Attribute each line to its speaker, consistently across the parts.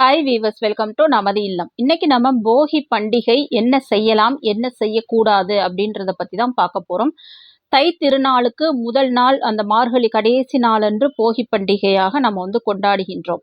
Speaker 1: Hi viewers welcome to நமது இல்லம். இன்னைக்கு நம்ம போகி பண்டிகை என்ன செய்யலாம் என்ன செய்யக்கூடாது அப்படின்றத பற்றி தான் பார்க்க போகிறோம் தை திருநாளுக்கு முதல் நாள் அந்த மார்கழி கடைசி நாளன்று போகி பண்டிகையாக நம்ம வந்து கொண்டாடுகின்றோம்.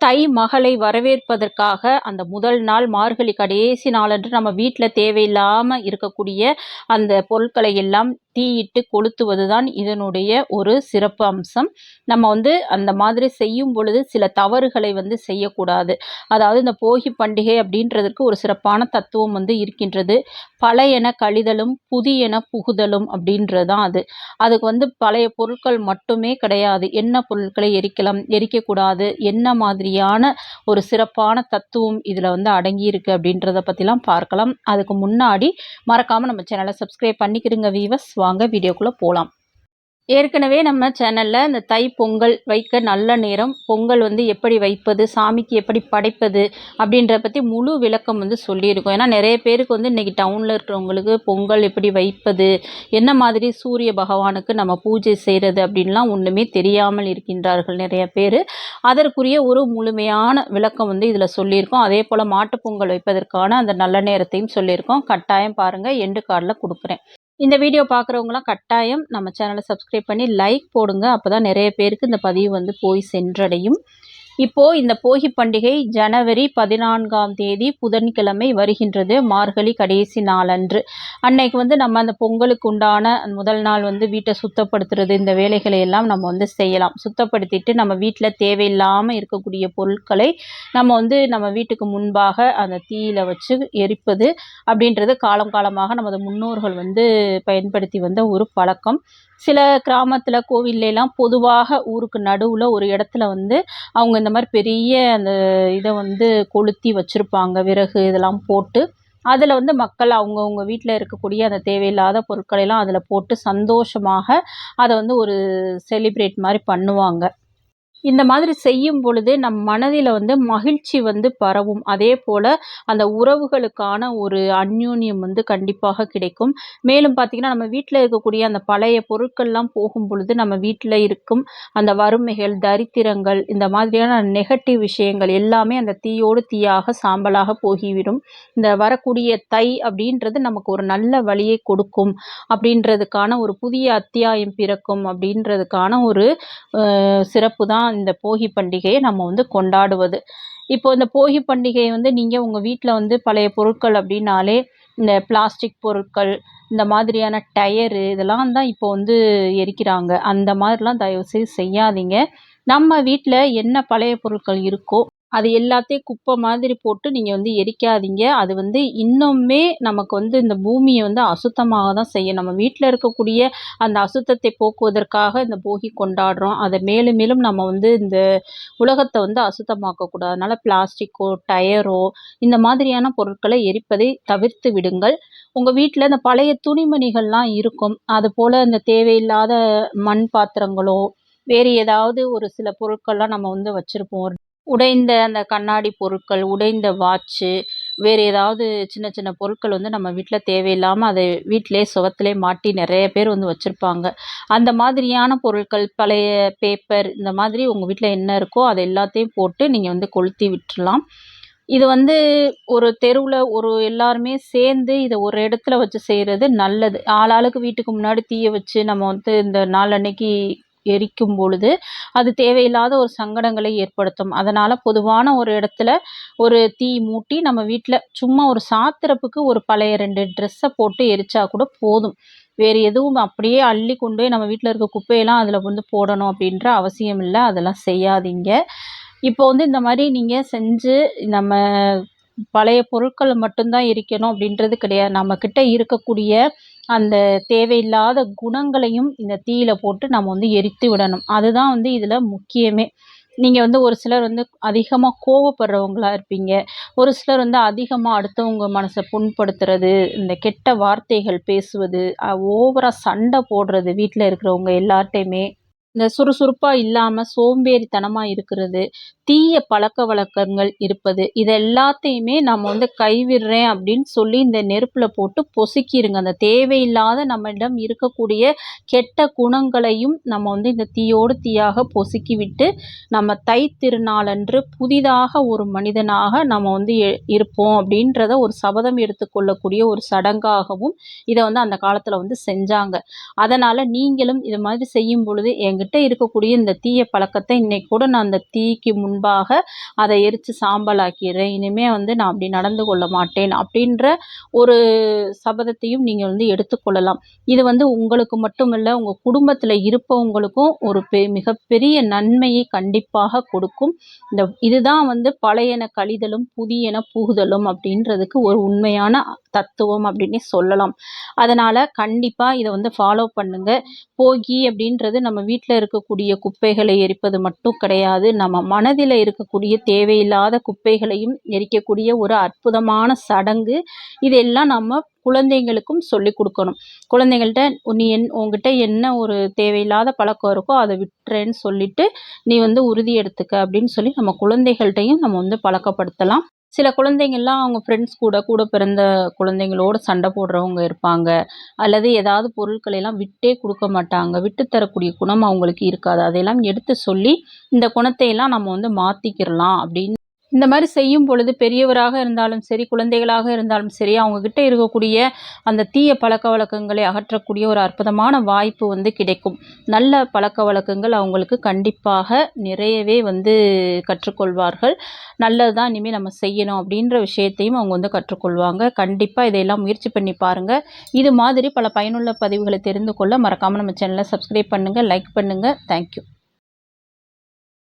Speaker 1: தை மகளை வரவேற்பதற்காக அந்த முதல் நாள் மார்கழி கடைசி நாளன்று நம்ம வீட்டில் தேவையில்லாமல் இருக்கக்கூடிய அந்த பொருட்களை எல்லாம் தீயிட்டு கொளுத்துவது தான் இதனுடைய ஒரு சிறப்பு அம்சம். நம்ம வந்து அந்த மாதிரி செய்யும் பொழுது சில தவறுகளை வந்து செய்யக்கூடாது. அதாவது இந்த போகி பண்டிகை அப்படின்றதுக்கு ஒரு சிறப்பான தத்துவம் வந்து இருக்கின்றது. பழையன கழிதலும் புதியன புகுதலும் அப்படின்றது தான் அது. அதுக்கு வந்து பழைய பொருட்கள் மட்டுமே கிடையாது. என்ன பொருட்களை எரிக்கலாம் எரிக்கக்கூடாது என்ன மாதிரி மாதிரியான ஒரு சிறப்பான தத்துவம் இதில் வந்து அடங்கியிருக்கு அப்படின்றத பற்றிலாம் பார்க்கலாம். அதுக்கு முன்னாடி மறக்காமல் நம்ம சேனலை சப்ஸ்கிரைப் பண்ணிக்கிறங்க வீவர்ஸ் வாங்க வீடியோக்குள்ளே போகலாம் ஏற்கனவே நம்ம சேனலில் இந்த தை பொங்கல் வைக்க நல்ல நேரம் பொங்கல் வந்து எப்படி வைப்பது சாமிக்கு எப்படி படைப்பது அப்படின்ற பற்றி முழு விளக்கம் வந்து சொல்லியிருக்கோம். ஏன்னா நிறைய பேருக்கு வந்து இன்றைக்கி டவுனில் இருக்கிறவங்களுக்கு பொங்கல் எப்படி வைப்பது என்ன மாதிரி சூரிய பகவானுக்கு நம்ம பூஜை செய்கிறது அப்படின்லாம் ஒன்றுமே தெரியாமல் இருக்கின்றார்கள் நிறைய பேர். அதற்குரிய ஒரு முழுமையான விளக்கம் வந்து இதில் சொல்லியிருக்கோம். அதே போல் மாட்டுப் பொங்கல் வைப்பதற்கான அந்த நல்ல நேரத்தையும் சொல்லியிருக்கோம். கட்டாயம் பாருங்கள் எண்டு கார்டில் கொடுக்குறேன். இந்த வீடியோ பார்க்குறவங்களாம் கட்டாயம் நம்ம சேனலை சப்ஸ்கிரைப் பண்ணி லைக் போடுங்க. அப்போ தான் நிறைய பேருக்கு இந்த பதிவு வந்து போய் சென்றடையும். இப்போது இந்த போகி பண்டிகை ஜனவரி பதினான்காம் தேதி புதன்கிழமை வருகின்றது மார்கழி கடைசி நாளன்று. அன்னைக்கு வந்து நம்ம அந்த பொங்கலுக்கு உண்டான முதல் நாள் வந்து வீட்டை சுத்தப்படுத்துறது இந்த வேலைகளை எல்லாம் நம்ம வந்து செய்யலாம். சுத்தப்படுத்திட்டு நம்ம வீட்டில் தேவையில்லாமல் இருக்கக்கூடிய பொருட்களை நம்ம வந்து நம்ம வீட்டுக்கு முன்பாக அந்த தீயில வச்சு எரிப்பது அப்படின்றது காலம் காலமாக நமது முன்னோர்கள் வந்து பயன்படுத்தி வந்த ஒரு பழக்கம். சில கிராமத்தில் கோவில்லாம் பொதுவாக ஊருக்கு நடுவில் ஒரு இடத்துல வந்து அவங்க இந்த மாதிரி பெரிய அந்த இதை வந்து கொளுத்தி வச்சுருப்பாங்க. விறகு இதெல்லாம் போட்டு அதில் வந்து மக்கள் அவங்கவுங்க வீட்டில் இருக்கக்கூடிய அந்த தேவையில்லாத பொருட்களையெல்லாம் அதில் போட்டு சந்தோஷமாக அதை வந்து ஒரு செலிப்ரேட் மாதிரி பண்ணுவாங்க. இந்த மாதிரி செய்யும் பொழுது நம் மனதில் வந்து மகிழ்ச்சி வந்து பரவும். அதே போல் அந்த உறவுகளுக்கான ஒரு அந்யூன்யம் வந்து கண்டிப்பாக கிடைக்கும். மேலும் பார்த்திங்கன்னா நம்ம வீட்டில் இருக்கக்கூடிய அந்த பழைய பொருட்கள்லாம் போகும் பொழுது நம்ம வீட்டில் இருக்கும் அந்த வறுமைகள் தரித்திரங்கள் இந்த மாதிரியான நெகட்டிவ் விஷயங்கள் எல்லாமே அந்த தீயோடு தீயாக சாம்பலாக போகிவிடும். இந்த வரக்கூடிய தை அப்படின்றது நமக்கு ஒரு நல்ல வழியை கொடுக்கும். அப்படின்றதுக்கான ஒரு புதிய அத்தியாயம் பிறக்கும் அப்படின்றதுக்கான ஒரு சிறப்பு தான் இந்த போகி பண்டிகையை நம்ம வந்து கொண்டாடுவது. இப்போ இந்த போகி பண்டிகையை வந்து நீங்கள் உங்கள் வீட்டில் வந்து பழைய பொருட்கள் அப்படின்னாலே இந்த பிளாஸ்டிக் பொருட்கள் இந்த மாதிரியான டயரு இதெல்லாம் தான் இப்போ வந்து எரிக்கிறாங்க. அந்த மாதிரிலாம் தயவுசெய்து செய்யாதீங்க. நம்ம வீட்டில் என்ன பழைய பொருட்கள் இருக்கோ அது எல்லாத்தையும் குப்பை மாதிரி போட்டு நீங்கள் வந்து எரிக்காதீங்க. அது வந்து இன்னுமே நமக்கு வந்து இந்த பூமியை வந்து அசுத்தமாக தான் செய்யும். நம்ம வீட்டில் இருக்கக்கூடிய அந்த அசுத்தத்தை போக்குவதற்காக இந்த போகி கொண்டாடுறோம். அதை மேலும் மேலும் நம்ம வந்து இந்த உலகத்தை வந்து அசுத்தமாக்கக்கூடாது அதனால் பிளாஸ்டிக்கோ டயரோ இந்த மாதிரியான பொருட்களை எரிப்பதை தவிர்த்து விடுங்கள். உங்கள் வீட்டில் இந்த பழைய துணிமணிகள்லாம் இருக்கும். அது போல் இந்த தேவையில்லாத மண் பாத்திரங்களோ வேறு ஏதாவது ஒரு சில பொருட்கள்லாம் நம்ம வந்து வச்சுருப்போம். உடைந்த அந்த கண்ணாடி பொருட்கள் உடைந்த வாட்ச்சு வேறு ஏதாவது சின்ன சின்ன பொருட்கள் வந்து நம்ம வீட்டில் தேவையில்லாமல் அதை வீட்டிலே சுவத்திலே மாட்டி நிறைய பேர் வந்து வச்சுருப்பாங்க. அந்த மாதிரியான பொருட்கள் பழைய பேப்பர் இந்த மாதிரி உங்கள் வீட்டில் என்ன இருக்கோ அதை எல்லாத்தையும் போட்டு நீங்கள் வந்து கொளுத்தி விட்டுறலாம் இது வந்து ஒரு தெருவில் ஒரு எல்லாருமே சேர்ந்து இதை ஒரு இடத்துல வச்சு செய்கிறது நல்லது. ஆளாளுக்கு வீட்டுக்கு முன்னாடி தீயை வச்சு நம்ம வந்து இந்த நாளன்னைக்கு எரிக்கும் பொழுது அது தேவையில்லாத ஒரு சங்கடங்களை ஏற்படுத்தும். அதனால் பொதுவான ஒரு இடத்துல ஒரு தீ மூட்டி நம்ம வீட்டில் சும்மா ஒரு சாத்திரப்புக்கு ஒரு பழைய ரெண்டு ட்ரெஸ்ஸை போட்டு எரிச்சா கூட போதும். வேறு எதுவும் அப்படியே அள்ளி கொண்டு போய் நம்ம வீட்டில் இருக்க குப்பையெல்லாம் அதில் வந்து போடணும் அப்படின்ற அவசியம் இல்லை. அதெல்லாம் செய்யாதீங்க. இப்போ வந்து இந்த மாதிரி நீங்கள் செஞ்சு நம்ம பழைய பொருட்கள் மட்டும்தான் எரிக்கணும் அப்படின்றது கிடையாது. நம்மக்கிட்ட இருக்கக்கூடிய அந்த தேவையில்லாத குணங்களையும் இந்த தீயில போட்டு நம்ம வந்து எரித்து விடணும். அதுதான் வந்து இதில் முக்கியமே. நீங்கள் வந்து ஒரு சிலர் வந்து அதிகமாக கோவப்படுறவங்களா இருப்பீங்க. ஒரு சிலர் வந்து அதிகமாக அடுத்தவங்க மனசை புண்படுத்துறது இந்த கெட்ட வார்த்தைகள் பேசுவது ஓவராக சண்டை போடுறது வீட்டில் இருக்கிறவங்க எல்லார்ட்டையுமே. இந்த சுறுசுறுப்பாக இல்லாமல் சோம்பேறித்தனமாக இருக்கிறது தீய பழக்க வழக்கங்கள் இருப்பது இது எல்லாத்தையுமே நம்ம வந்து கைவிடுறேன் அப்படின்னு சொல்லி இந்த நெருப்பில் போட்டு பொசுக்கிடுங்க அந்த தேவையில்லாத நம்மிடம் இருக்கக்கூடிய கெட்ட குணங்களையும் நம்ம வந்து இந்த தீயோடு தீயாக பொசுக்கி விட்டு நம்ம தை திருநாளன்று புதிதாக ஒரு மனிதனாக நம்ம வந்து இருப்போம் அப்படின்றத ஒரு சபதம் எடுத்துக்கொள்ளக்கூடிய ஒரு சடங்காகவும் இதை வந்து அந்த காலத்தில் வந்து செஞ்சாங்க. அதனால் நீங்களும் இது மாதிரி செய்யும் பொழுது என்கிட்ட இருக்கக்கூடிய இந்த தீய பழக்கத்தை இன்றைக்கி கூட நான் அந்த தீக்கு முன்பாக அதை எரித்து சாம்பலாக்கிடுறேன். இனிமேல் வந்து நான் அப்படி நடந்து கொள்ள மாட்டேன் அப்படின்ற ஒரு சபதத்தையும் நீங்கள் வந்து எடுத்துக்கொள்ளலாம் இது வந்து உங்களுக்கு மட்டுமல்ல உங்கள் குடும்பத்தில் இருப்பவங்களுக்கும் ஒரு பெ மிகப்பெரிய நன்மையை கண்டிப்பாக கொடுக்கும். இந்த இதுதான் வந்து பழையன கழிதலும் புதியன புகுதலும் அப்படின்றதுக்கு ஒரு உண்மையான தத்துவம் அப்படின்னே சொல்லலாம். அதனால் கண்டிப்பாக இதை வந்து ஃபாலோ பண்ணுங்கள் போகி அப்படின்றது நம்ம வீட்டில் இருக்கக்கூடிய குப்பைகளை எரிப்பது மட்டும் கிடையாது. நம்ம மனதில் இருக்கக்கூடிய தேவையில்லாத குப்பைகளையும் எரிக்கக்கூடிய ஒரு அற்புதமான சடங்கு. இதெல்லாம் நம்ம குழந்தைங்களுக்கும் சொல்லி கொடுக்கணும். குழந்தைங்கள்ட்ட நீ என் உங்ககிட்ட என்ன ஒரு தேவையில்லாத பழக்கம் இருக்கோ அதை விட்டுறேன்னு சொல்லிட்டு நீ வந்து உறுதி எடுத்துக்க அப்படின்னு சொல்லி நம்ம குழந்தைகள்கிட்டையும் நம்ம வந்து பழக்கப்படுத்தலாம். சில குழந்தைங்கள்லாம் அவங்க ஃப்ரெண்ட்ஸ் கூட கூட பிறந்த குழந்தைங்களோட சண்டை போடுறவங்க இருப்பாங்க. அல்லது ஏதாவது பொருட்களை எல்லாம் விட்டே கொடுக்க மாட்டாங்க. விட்டு தரக்கூடிய குணம் அவங்களுக்கு இருக்காது. அதையெல்லாம் எடுத்து சொல்லி இந்த குணத்தை எல்லாம் நம்ம வந்து மாற்றிக்கிடலாம் அப்படின்னு இந்த மாதிரி செய்யும் பொழுது பெரியவராக இருந்தாலும் சரி குழந்தைகளாக இருந்தாலும் சரி அவங்கக்கிட்ட இருக்கக்கூடிய அந்த தீய பழக்க வழக்கங்களை அகற்றக்கூடிய ஒரு அற்புதமான வாய்ப்பு வந்து கிடைக்கும். நல்ல பழக்க வழக்கங்கள் அவங்களுக்கு கண்டிப்பாக நிறையவே வந்து கற்றுக்கொள்வார்கள். நல்லது தான் இனிமேல் நம்ம செய்யணும் அப்படின்ற விஷயத்தையும் அவங்க வந்து கற்றுக்கொள்வாங்க. கண்டிப்பாக இதையெல்லாம் முயற்சி பண்ணி பாருங்கள் இது மாதிரி பல பயனுள்ள பதிவுகளை தெரிந்து கொள்ள மறக்காமல் நம்ம சேனலை சப்ஸ்கிரைப் பண்ணுங்கள் லைக் பண்ணுங்கள் தேங்க்யூ